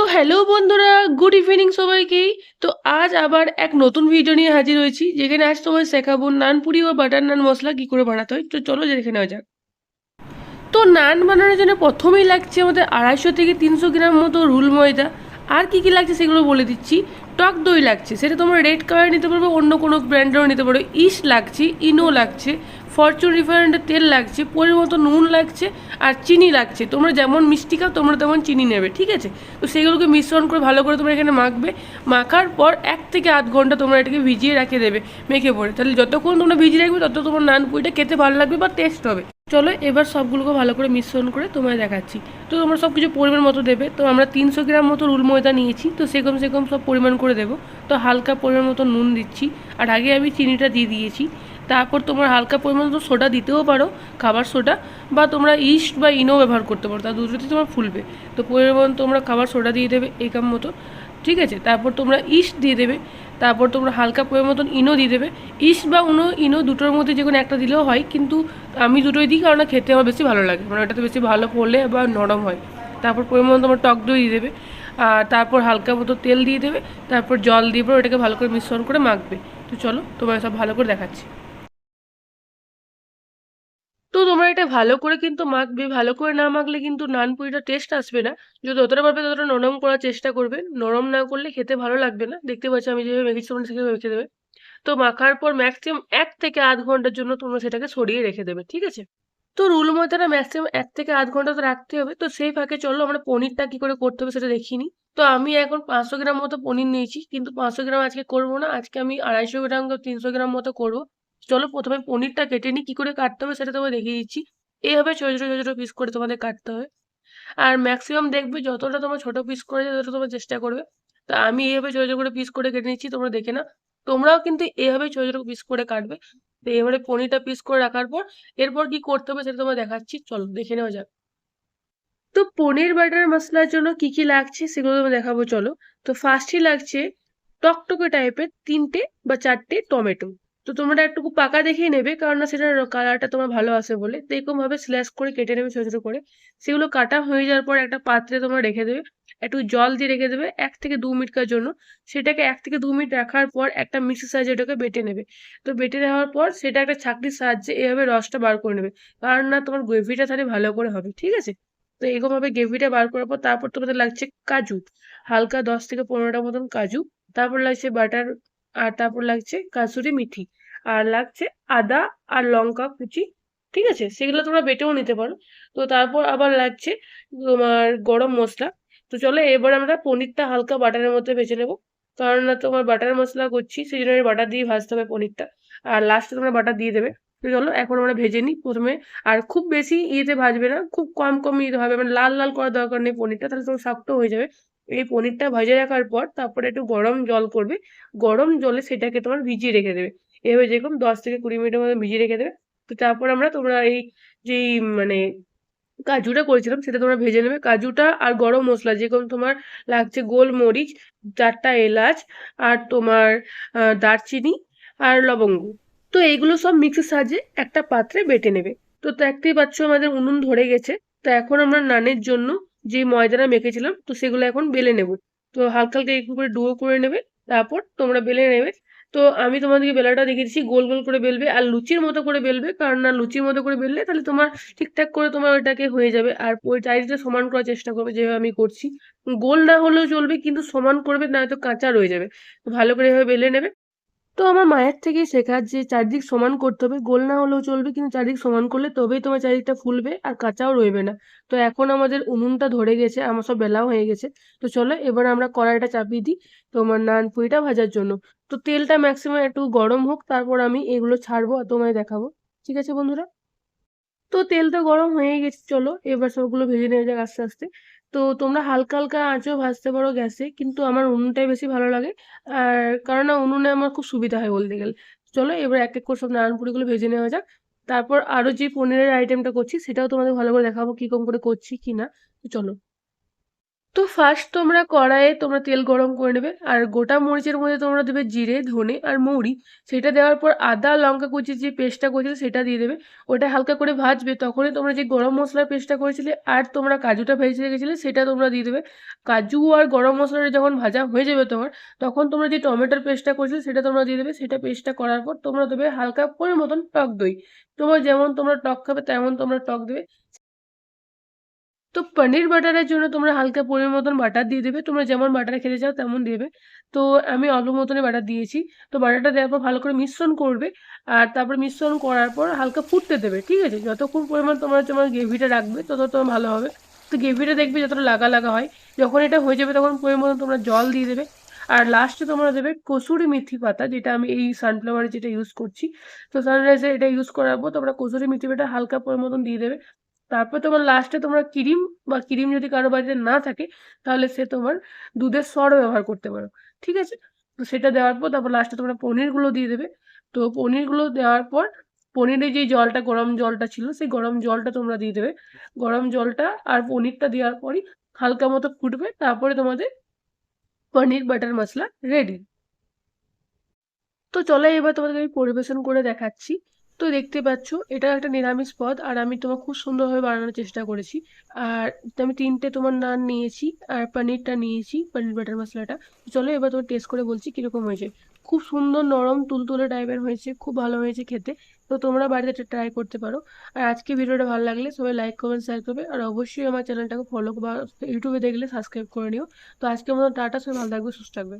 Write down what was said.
তো হ্যালো বন্ধুরা good evening সবাইকেই তো আজ আবার এক নতুন ভিডিও নিয়ে হাজির হয়েছি, যেখানে আজ তোমায় শেখাবো নানপুরি ও বাটার নান মশলা কী করে বানাতে হয়। তো চলো দেখে নেওয়া যাক। তো নান বানানোর জন্য প্রথমেই লাগছে আমাদের আড়াইশো থেকে তিনশো গ্রাম মতো রুল ময়দা। আর কি কি লাগছে সেগুলো বলে দিচ্ছি। টক দই লাগছে, সেটা তোমরা রেড কালার নিতে পারবে, অন্য কোনো ব্র্যান্ডেরও নিতে পারো। ইস লাগছে, ইনো লাগছে ফরচুন রিফাইন্ডের তেল লাগছে পরিমতো নুন লাগছে আর চিনি লাগছে। তোমরা যেমন মিষ্টি খাও, তোমরা তেমন চিনি নেবে, ঠিক আছে? তো সেগুলোকে মিশ্রণ করে ভালো করে তোমরা এখানে মাখবে। মাখার পর এক থেকে আধ ঘণ্টা তোমরা এটাকে ভিজিয়ে রেখে দেবে, মেখে পড়ে তাহলে যতক্ষণ তোমরা ভিজিয়ে রাখবে, তত তোমার নান পুরিটা খেতে ভালো লাগবে বা টেস্ট হবে। চলো এবার সবগুলোকে ভালো করে মিশ্রণ করে তোমায় দেখাচ্ছি। তো তোমরা সব কিছু পরিমাণ মতো দেবে। তো আমরা তিনশো গ্রাম মতো রুল ময়দা নিয়েছি, তো সেরকম সেরকম সব পরিমাণ করে দেবো। তো হালকা পরিমাণ মতো নুন দিচ্ছি, আর আগে আমি চিনিটা দিয়ে দিয়েছি। তারপর তোমরা হালকা পরিমাণ সোডা দিতেও পারো, খাবার সোডা, বা তোমরা ইস্ট বা ইনো ব্যবহার করতে পারো তা দুটোতে তোমার ফুলবে। তো পরিমাণ তোমরা খাবার সোডা দিয়ে দেবে এই কাম মতো, ঠিক আছে? তারপর তোমরা ইস্ট দিয়ে দেবে, তারপর তোমরা হালকা পরিমাণ মতন ইনো দিয়ে দেবে। ইস্ট বা উনো ইনো দুটোর মধ্যে যে কোনো একটা দিলেও হয়, কিন্তু আমি দুটোই দিই কারণ খেতে আমার বেশি ভালো লাগে মানে ওটাতে বেশি ভালো পড়লে বা নরম হয়। তারপর পরিমাণ তোমার টক দই দিয়ে দেবে, আর তারপর হালকা মতো তেল দিয়ে দেবে, তারপর জল দিয়ে পরে ওটাকে ভালো করে মিশ্রণ করে মাখবে। তো চলো তোমার সব ভালো করে দেখাচ্ছি। ভালো করে কিন্তু মাখবে, ভালো করে না মাখলে কিন্তু নান পুরিটা টেস্ট আসবে না। যদি যতটা পারবে ততটা নরম করার চেষ্টা করবে। নরম না করলে খেতে ভালো লাগবে না। দেখতে পাচ্ছি আমি যেভাবে মেখেছি তোমরা সেভাবে মেখে দেবে। তো মাখার পর ম্যাক্সিমাম এক থেকে আধ ঘণ্টার জন্য তোমরা সেটাকে সরিয়ে রেখে দেবে, ঠিক আছে? তো রুল ময়দাটা ম্যাক্সিমাম এক থেকে আধ ঘণ্টা তো রাখতে হবে। তো সেই ফাঁকে চলো আমরা পনিরটা কি করে করতে হবে সেটা দেখিনি। তো আমি এখন পাঁচশো গ্রাম মতো পনির নিয়েছি, কিন্তু পাঁচশো গ্রাম আজকে করব না। আজকে আমি আড়াইশো গ্রাম তিনশো গ্রাম মতো করব। চলো প্রথমে পনিরটা কেটে নিই, কী করে কাটতে হবে সেটা তোমায় দেখিয়ে দিচ্ছি। এইভাবে ছোটো ছোটো ছোটো পিস করে তোমাদের কাটতে হবে। আর ম্যাক্সিমাম দেখবে যতটা তোমার ছোটো পিস করে ততটা তোমার চেষ্টা করবে। তা আমি এইভাবে ছোটো ছোটো করে পিস করে কেটে নিচ্ছি, তোমরা দেখে না তোমরাও কিন্তু এইভাবে ছোটো ছোটো পিস করে কাটবে। তো এবারে পনিরটা পিস করে রাখার পর, এরপর কি করতে হবে সেটা তোমায় দেখাচ্ছি। চলো, দেখে নেওয়া যাক। তো পনির বাটার মশলার জন্য কি কি লাগছে সেগুলো তোমায় দেখাবো, চলো। তো ফার্স্টই লাগছে টকটকে টাইপের তিনটে বা চারটে টমেটো। তো তোমরা একটু পাকা দেখেই নেবে কারণ না সেটার কালারটা তোমার ভালো আসে বলে। তো এরকমভাবে স্ল্যাশ করে কেটে নেবে ছোটো ছোটো করে। সেগুলো কাটা হয়ে যাওয়ার পর একটা পাত্রে তোমরা রেখে দেবে। একটু জল দিয়ে রেখে দেবে এক থেকে দু মিনিটের জন্য। সেটাকে এক থেকে দু মিনিট রাখার পর একটা মিক্সি সাহায্যে ওটাকে বেটে নেবে। তো বেটে নেওয়ার পর সেটা একটা ছাঁকনির সাহায্যে এভাবে রসটা বার করে নেবে। কারণ না তোমার গ্রেভিটা তাহলে ভালো করে হবে, ঠিক আছে? তো এরকমভাবে গ্রেভিটা বার করার পর তারপর তোমাদের লাগছে কাজু। হালকা দশ থেকে পনেরোটা মতন কাজু। তারপর লাগছে বাটার আর তারপর লাগছে কাসুরি মিঠি আর লাগছে আদা আর লঙ্কা কুচি, ঠিক আছে? সেগুলো তোমরা বেটেও নিতে পারো। তো তারপর আবার লাগছে তোমার গরম মশলা। তো চলো এবার আমরা পনিরটা হালকা বাটারের মধ্যে ভেজে নেব। কারণ না তোমার বাটার মশলা করছি, সেই জন্য বাটার দিয়ে ভাজতে হবে পনিরটা। আর লাস্টে তোমরা বাটার দিয়ে দেবে। তো চলো, এখন আমরা ভেজে নিই প্রথমে। আর খুব বেশি ইয়েতে ভাজবে না, খুব কম কম ইয়েতে হবে মানে লাল লাল করার দরকার নেই পনিরটা, তাহলে তোমার শক্ত হয়ে যাবে। এই পনিরটা ভেজে রাখার পর তারপরে একটু গরম জল করবে। গরম জলে সেটাকে তোমার ভিজিয়ে রেখে দেবে। এভাবে যেরকম দশ থেকে কুড়ি মিনিটের মধ্যে ভিজিয়ে রেখে দেবে। তো তারপর আমরা তোমরা এই যেই মানে কাজুটা করেছিলাম সেটা তোমরা ভেজে নেবে। কাজুটা আর গরম মশলা যেরকম তোমার লাগছে গোলমরিচ, চারটা এলাচ আর তোমার দারচিনি আর লবঙ্গ। তো এইগুলো সব মিক্সের সাহায্যে একটা পাত্রে বেটে নেবে। তো দেখতেই পাচ্ছ আমাদের উনুন ধরে গেছে। তো এখন আমরা নানের জন্য যে ময়দাটা মেখেছিলাম, তো সেগুলো এখন বেলে নেব। তো হালকা হালকা একটু করে ডুয়ো করে নেবে। তারপর তোমরা বেলে নেবে তো আমি তোমাদেরকে বেলাটা দেখিয়ে দিচ্ছি। গোল গোল করে বেলবে আর লুচির মতো করে বেলবে। কারণ না, লুচির মতো করে বেললে তাহলে তোমার ঠিকঠাক করে তোমার ওইটাকে হয়ে যাবে। আর ওই চারিদিকটা সমান করার চেষ্টা করবে যেভাবে আমি করছি। গোল না হলেও চলবে, কিন্তু সমান করবে না হয়তো কাঁচা রয়ে যাবে। ভালো করে এভাবে বেলে নেবে। তো আমার মায়ের থেকেই শেখা যে চারদিক সমান করতে হবে। গোল না হলেও চলবে, কিন্তু চারদিক সমান করলে তবেই তোমার চারদিকটা ফুলবে আর কাঁচাও রইবে না। তো এখন আমাদের উনুনটা ধরে গেছে, আমার সব বেলাও হয়ে গেছে। তো চলো এবার আমরা কড়াইটা চাপিয়ে দিই তোমার নান পুরিটা ভাজার জন্য। তো তেলটা ম্যাক্সিমাম একটু গরম হোক, তারপর আমি এগুলো ছাড়বো আর তোমায় দেখাবো। ঠিক আছে বন্ধুরা? তো তেলটা গরম হয়ে গেছে, চলো এবার সবগুলো ভেজে নেওয়া যাক আস্তে আস্তে। তো তোমরা হালকা হালকা আঁচও ভাজতে পারো গ্যাসে, কিন্তু আমার উনুনটাই বেশি ভালো লাগে। আর কারণ না, উনুনে আমার খুব সুবিধা হয় বলতে গেলে। চলো এবার এক এক করে সব নারায়ণপুরিগুলো ভেজে নেওয়া যাক। তারপর আরও যে পনিরের আইটেমটা করছি, সেটাও তোমাদের ভালো করে দেখাবো কীরকম করে করছি কি না। তো চলো। তো ফার্স্ট তোমরা কড়াইয়ে তোমরা তেল গরম করে নেবে, আর গোটা মরিচের মধ্যে তোমরা দেবে জিরে, ধনে আর মৌরি। সেটা দেওয়ার পর আদা, লঙ্কা কুচির যে পেস্টটা করেছিলে সেটা দিয়ে দেবে। ওটা হালকা করে ভাজবে, তখনই তোমরা যে গরম মশলার পেস্টটা করেছিলে আর তোমরা কাজুটা ভেজে রেখেছিলে সেটা তোমরা দিয়ে দেবে। কাজু আর গরম মশলাটা যখন ভাজা হয়ে যাবে তোমার, তখন তোমরা যে টমেটোর পেস্টটা করেছিলে সেটা তোমরা দিয়ে দেবে। সেটা পেস্টটা করার পর তোমরা দেবে হালকা করে মতন টক দই। তোমার যেমন তোমরা টক খাবে, তেমন তোমরা টক দেবে। তো পনির বাটারের জন্য তোমরা হালকা পরিমাণ মতন বাটার দিয়ে দেবে। তোমরা যেমন বাটার খেতে চাও তেমন দেবে। তো আমি অল্প মতনই বাটার দিয়েছি। তো বাটারটা দেওয়ার পর ভালো করে মিশ্রণ করবে। আর তারপর মিশ্রণ করার পর হালকা ফুটতে দেবে, ঠিক আছে? যতক্ষণ পরিমাণ তোমরা তোমার গ্রেভিটা রাখবে, তত তোমার ভালো হবে। তো গ্রেভিটা দেখবে যতটা লাগা লাগা হয়। যখন এটা হয়ে যাবে তখন পরিমাণ তোমরা জল দিয়ে দেবে। আর লাস্টে তোমরা দেবে কসুরি মেথি পাতা, যেটা আমি এই সানফ্লাওয়ারে যেটা ইউজ করছি। তো সানরাইজে এটা ইউজ পর তোমরা কসুরি মেথি পাতা হালকা পরিমাণ দিয়ে দেবে। তারপর তোমার লাস্টে তোমার ক্রিম বা ক্রিম যদি কারও বাড়িতে না থাকে, তাহলে সে তোমার দুধের সরও ব্যবহার করতে পারো, ঠিক আছে? তো সেটা দেওয়ার পর তারপর লাস্টে তোমরা পনিরগুলো দিয়ে দেবে। তো পনিরগুলো দেওয়ার পর পনিরে যে জলটা, গরম জলটা ছিল, সেই গরম জলটা তোমরা দিয়ে দেবে। গরম জলটা আর পনিরটা দেওয়ার পরই হালকা মতো ফুটবে, তারপরে তোমাদের পনির বাটার মশলা রেডি তো চলো এবার তোমাদের আমি পরিবেশন করে দেখাচ্ছি। তো দেখতে পাচ্ছ, এটা একটা নিরামিষ পদ, আর আমি তোমার খুব সুন্দরভাবে বানানোর চেষ্টা করেছি। আর আমি তিনটে তোমার নান নিয়েছি, আর পনিরটা নিয়েছি, পনির বাটার মশলাটা। চলো এবার তোমার টেস্ট করে বলছি কীরকম হয়েছে। খুব সুন্দর নরম তুলতুলে টাইপের হয়েছে, খুব ভালো হয়েছে খেতে। তো তোমরা বাড়িতে ট্রাই করতে পারো। আর আজকে ভিডিওটা ভালো লাগলে সবাই লাইক কমেন্ট শেয়ার করবে। আর অবশ্যই আমার চ্যানেলটাকে ফলো বা ইউটিউবে দেখলে সাবস্ক্রাইব করে নিও। তো আজকের মতো টাটা, সবাই ভালো থাকবে, সুস্থ থাকবে।